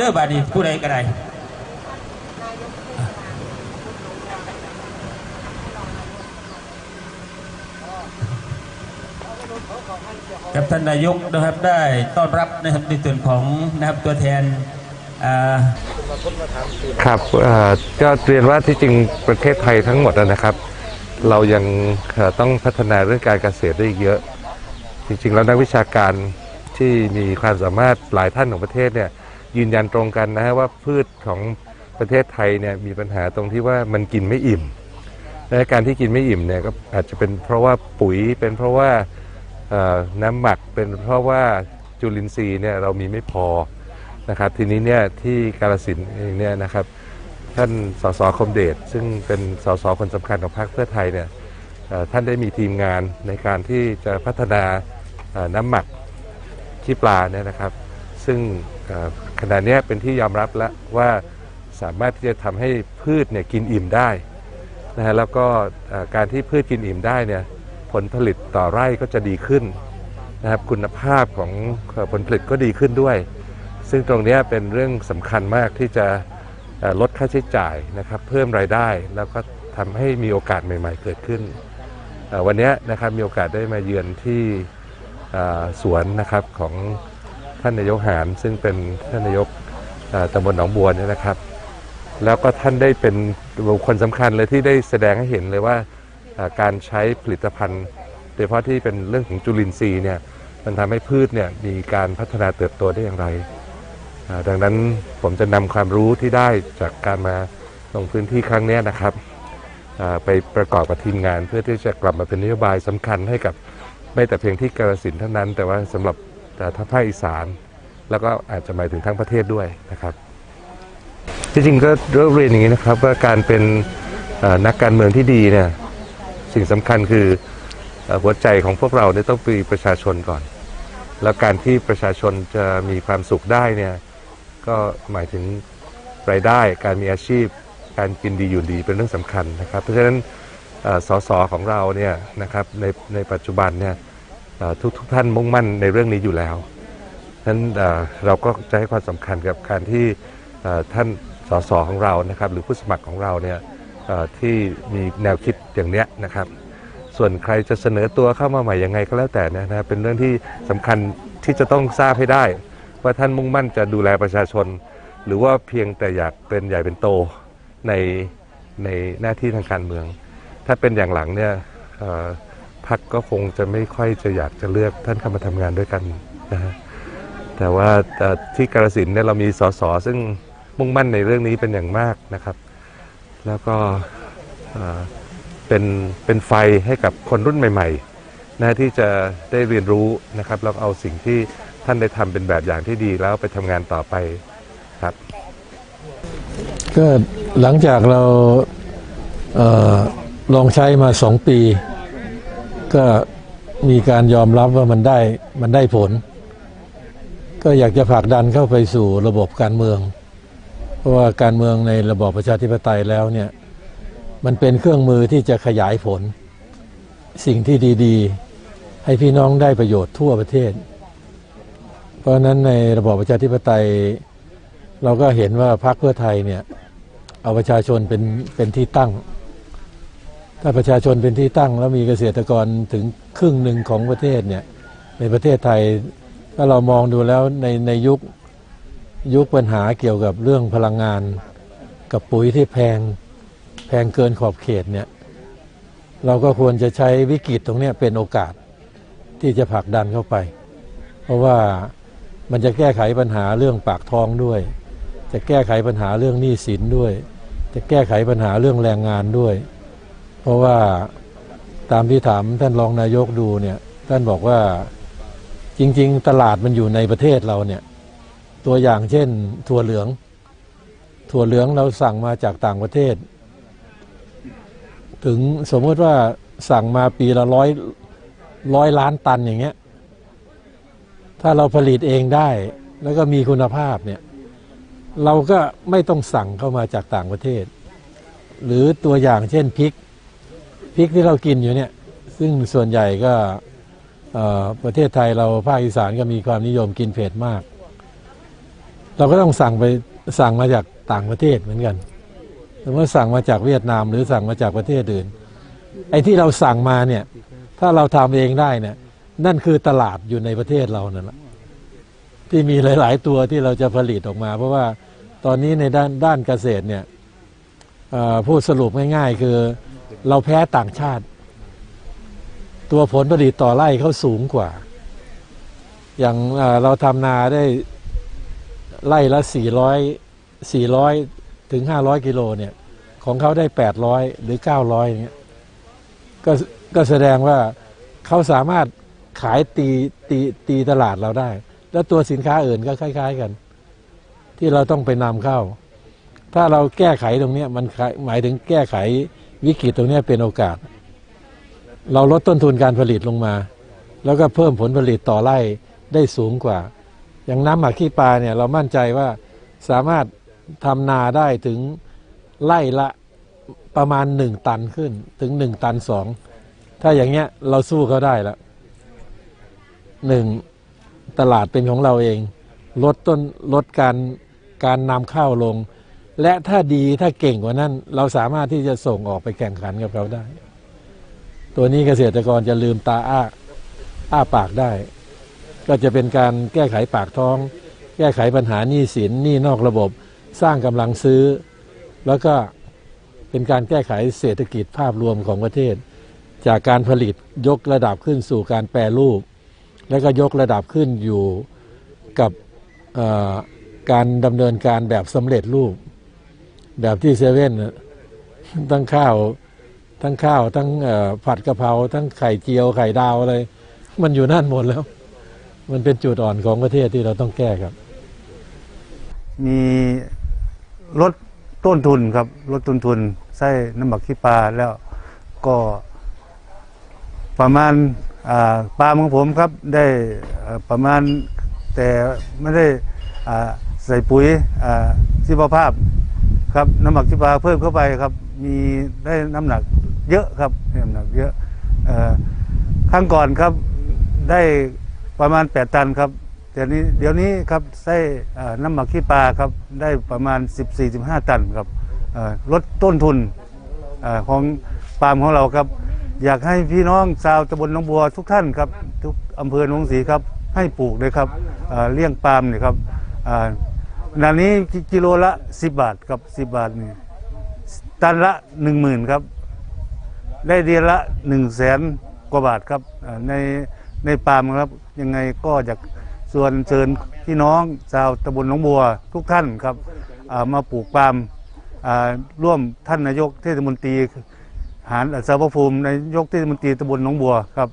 เด้อบาดนี้ผู้ใดก็ได้กับท่านนายกนะครับได้ต้อนรับนะครับในส่วนของนะครับตัวแทนครับก็เรียนว่าที่จริงประเทศไทยทั้งหมดนะครับ เรายังต้องพัฒนาเรื่องการเกษตรได้อีกเยอะ จริงๆแล้วนักวิชาการที่มีความสามารถหลายท่านของประเทศเนี่ย ยืนยันตรงกันนะฮะว่าพืชของประเทศไทยเนี่ยมีปัญหาตรงที่ว่ามันกินไม่อิ่มและการที่กินไม่อิ่มเนี่ยก็อาจจะเป็นเพราะว่าปุ๋ยเป็นเพราะว่าน้ำหมักเป็นเพราะว่าจุลินทรีย์เนี่ยเรามีไม่พอนะครับทีนี้เนี่ยที่กาลสินธุ์เองเนี่ยนะครับท่านสสคมเดชซึ่งเป็นสสคนสำคัญของพรรคเพื่อไทยเนี่ยท่านได้มีทีมงานในการที่จะพัฒนาน้ำหมักขี้ปลาเนี่ยนะครับ ซึ่ง ขณะนี้เป็นที่ยอมรับแล้วว่าสามารถที่จะทำให้พืชเนี่ยกินอิ่มได้นะฮะแล้วก็การที่พืชกินอิ่มได้เนี่ยผลผลิตต่อไร่ก็จะดีขึ้นนะครับคุณภาพของผลผลิตก็ดีขึ้นด้วย ซึ่งตรงนี้เป็นเรื่องสำคัญมากที่จะลดค่าใช้จ่ายนะครับเพิ่มรายได้แล้วก็ทำให้มีโอกาสใหม่ ๆ เกิดขึ้น วันนี้นะครับมีโอกาสได้มาเยือนที่สวนนะครับของ ท่านนายกหานซึ่งเป็นท่านนายกตำบลหนองบัวเนี่ยนะครับ แล้วก็ท่านได้เป็นบุคคลสำคัญเลยที่ได้แสดงให้เห็นเลยว่าการใช้ผลิตภัณฑ์โดยเฉพาะที่เป็นเรื่องของจุลินทรีย์เนี่ยมันทำให้พืชเนี่ยมีการพัฒนาเติบโตได้อย่างไร ดังนั้นผมจะนำความรู้ที่ได้จากการมาลงพื้นที่ครั้งนี้นะครับ ไปประกอบกับทีมงานเพื่อที่จะกลับมาเป็นนโยบายสำคัญให้กับไม่แต่เพียงที่กาฬสินธุ์เท่านั้น แต่ว่าสำหรับ อ่าทั้งภาคอีสาน แล้วก็อาจจะหมายถึงทั้งประเทศด้วยนะครับ ที่จริงก็เริ่มเรียนอย่างนี้นะครับว่าการเป็นนักการเมืองที่ดีเนี่ยสิ่งสำคัญคือหัวใจของพวกเราเนี่ยต้องเป็นประชาชนก่อน แล้วการที่ประชาชนจะมีความสุขได้เนี่ยก็หมายถึงรายได้การมีอาชีพ การกินดีอยู่ดีเป็นเรื่องสำคัญนะครับ เพราะฉะนั้นเอ่อสสของเราเนี่ยนะครับในในปัจจุบันเนี่ย ทุกทุกท่านมุ่งมั่นในเรื่องนี้อยู่แล้วนั้นเเราก็จะให้ความสำคัญกับการที่ท่านสสของเรานะครับ หรือผู้สมัครของเราเนี่ยที่มีแนวคิดอย่างเนี้ยนะครับ ส่วนใครจะเสนอตัวเข้ามาใหม่ยังไงก็แล้วแต่นยนะเป็นเรื่องที่สำคัญที่จะต้องทราบให้ได้ ว่าท่านมุ่งมั่นจะดูแลประชาชน หรือว่าเพียงแต่อยากเป็นใหญ่เป็นโตในในหน้าที่ทางการเมือง ถ้าเป็นอย่างหลังเนี่ย พรรคก็คงจะไม่ค่อยจะอยากจะเลือกท่านเข้ามาทำงานด้วยกันนะฮะแต่ว่าที่กาฬสินเนี่ยเรามีสสซึ่งมุ่งมั่นในเรื่องนี้เป็นอย่างมากนะครับ แล้วก็เป็นเป็นไฟให้กับคนรุ่นใหม่ๆนะที่จะได้เรียนรู้นะครับแล้วเอาสิ่งที่ท่านได้ทำเป็นแบบอย่างที่ดีแล้วไปทำงานต่อไปครับ ก็หลังจากเราเลองใช้มาสองปี ก็มีการยอมรับว่ามันได้มันได้ผล ก็อยากจะผลักดันเข้าไปสู่ระบบการเมือง เพราะว่าการเมืองในระบอบประชาธิปไตยแล้วเนี่ยมันเป็นเครื่องมือที่จะขยายผล สิ่งที่ดีๆ ให้พี่น้องได้ประโยชน์ทั่วประเทศ เพราะนั้นในระบอบประชาธิปไตย เราก็เห็นว่าพรรคเพื่อไทยเนี่ยเอาประชาชนเป็นเป็นที่ตั้ง ถ้าประชาชนเป็นที่ตั้งแล้วมีเกษตรกรถึงครึ่งหนึ่งของประเทศเนี่ยในประเทศไทยถ้าเรามองดูแล้วในในยุคยุคปัญหาเกี่ยวกับเรื่องพลังงาน กับปุ๋ยที่แพงแพงเกินขอบเขตเนี่ยเราก็ควรจะใช้วิกฤตตรงนี้เป็นโอกาสที่จะผลักดันเข้าไป เพราะว่ามันจะแก้ไขปัญหาเรื่องปากท้องด้วย จะแก้ไขปัญหาเรื่องหนี้สินด้วย จะแก้ไขปัญหาเรื่องแรงงานด้วย เพราะว่าตามที่ถามท่านรองนายกดูเนี่ย ท่านบอกว่าจริง ๆ ตลาดมันอยู่ในประเทศเราเนี่ย ตัวอย่างเช่น ถั่วเหลือง ถั่วเหลืองเราสั่งมาจากต่างประเทศ ถึงสมมติว่าสั่งมาปีละร้อยร้อยล้านตันอย่างเงี้ย ถ้าเราผลิตเองได้ แล้วก็มีคุณภาพเนี่ย เราก็ไม่ต้องสั่งเข้ามาจากต่างประเทศ หรือตัวอย่างเช่นพริก พริกที่เรากินอยู่เนี่ย ซึ่งส่วนใหญ่ก็ประเทศไทยเราภาคอีสานก็มีความนิยมกินเผ็ดมาก เราก็ต้องสั่งไปสั่งมาจากต่างประเทศเหมือนกันสมมติสั่งมาจากเวียดนาม หรือสั่งมาจากประเทศอื่น ไอ้ที่เราสั่งมาเนี่ย ถ้าเราทำเองได้เนี่ย นั่นคือตลาดอยู่ในประเทศเรานั่นแหละที่มีหลาย ๆ ตัวที่เราจะผลิตออกมา เพราะว่าตอนนี้ในด้านด้านเกษตรเนี่ยพูดสรุปง่าย ๆ คือ เราแพ้ต่างชาติ ตัวผลผลิตต่อไร่เขาสูงกว่า อย่างเราทำนาได้ไร่ละ 400 400 ถึง 500 กิโลเนี่ย ของเขาได้ 800 หรือ 900เงี้ยก็ก็แสดงว่าเขาสามารถขายตีตีตีตลาดเราได้ แล้วตัวสินค้าอื่นก็คล้าย ๆกัน ที่เราต้องไปนำเข้า ถ้าเราแก้ไขตรงนี้มันหมายถึงแก้ไข วิกฤตตรงนี้เป็นโอกาส เราลดต้นทุนการผลิตลงมา แล้วก็เพิ่มผลผลิตต่อไร่ได้สูงกว่า อย่างน้ำหมักขี้ปลาเนี่ยเรามั่นใจว่าสามารถทำนาได้ถึงไร่ละประมาณหนึ่งตันขึ้นถึงหนึ่งตันสองถ้าอย่างเงี้ยเราสู้เขาได้ล้วหนึ่งตลาดเป็นของเราเอง ลดต้นลดการการนำข้าวลง และถ้าดีถ้าเก่งกว่านั้น เราสามารถที่จะส่งออกไปแข่งขันกับเขาได้ ตัวนี้เกษตรกรจะลืมตาอ้าอ้าปากได้ ก็จะเป็นการแก้ไขปากท้อง แก้ไขปัญหาหนี้สินหนี้นอกระบบ สร้างกำลังซื้อ แล้วก็เป็นการแก้ไขเศรษฐกิจภาพรวมของประเทศ จากการผลิตยกระดับขึ้นสู่การแปรรูป แล้วก็ยกระดับขึ้นอยู่กับการดำเนินการแบบสำเร็จรูป แบบที่เซเว่นน่ะทั้งข้าว ทั้งข้าว ทั้งผัดกะเพราทั้งไข่เจียวไข่ดาวอะไร มันอยู่นั่นหมดแล้ว มันเป็นจุดอ่อนของประเทศที่เราต้องแก้ครับ มีลดต้นทุนครับลดต้นทุนใส่น้ำหมักขี้ปลาแล้วก็ประมาณปล์มของผมครับได้ประมาณแต่ไม่ได้ใส่ปุ๋ยอ่าชีวภาพ ครับน้ำหมักขี้ปลาเพิ่มเข้าไปครับ มีได้น้ำหนักเยอะครับน้ำหนักเยอะอครั้งก่อนครับได้ประมาณ 8 ตันครับเดี๋ยวนี้เดี๋ยวนี้ครับใส่น้ำหมักขี้ปลาครับได้ประมาณ 14-15 ตันครับลดต้นทุนอของปาล์มของเราครับ อยากให้พี่น้องชาวตำบลหนองบัวทุกท่านครับ ทุกอำเภอหนองศรีครับให้ปลูกเลยครับเอ่อเลี้ยงปาล์มเนี่ยครับ เอ่อนานี้กิโลละ10บาทครับ10บาทนี่ตันละ10,000ครับ ได้เดือนละ1 0 0 0 0แสนกว่าบาทครับในในปาล์มครับ ยังไงก็อยากส่วนเชิญพี่น้องชาวตำบลหนองบัวทุกท่านครับมาปลูกปาล์มร่วมท่านนายกเทศมนตรีหารอัศวภูมินายกเทศมนตรีตำบลหนองบัวครับ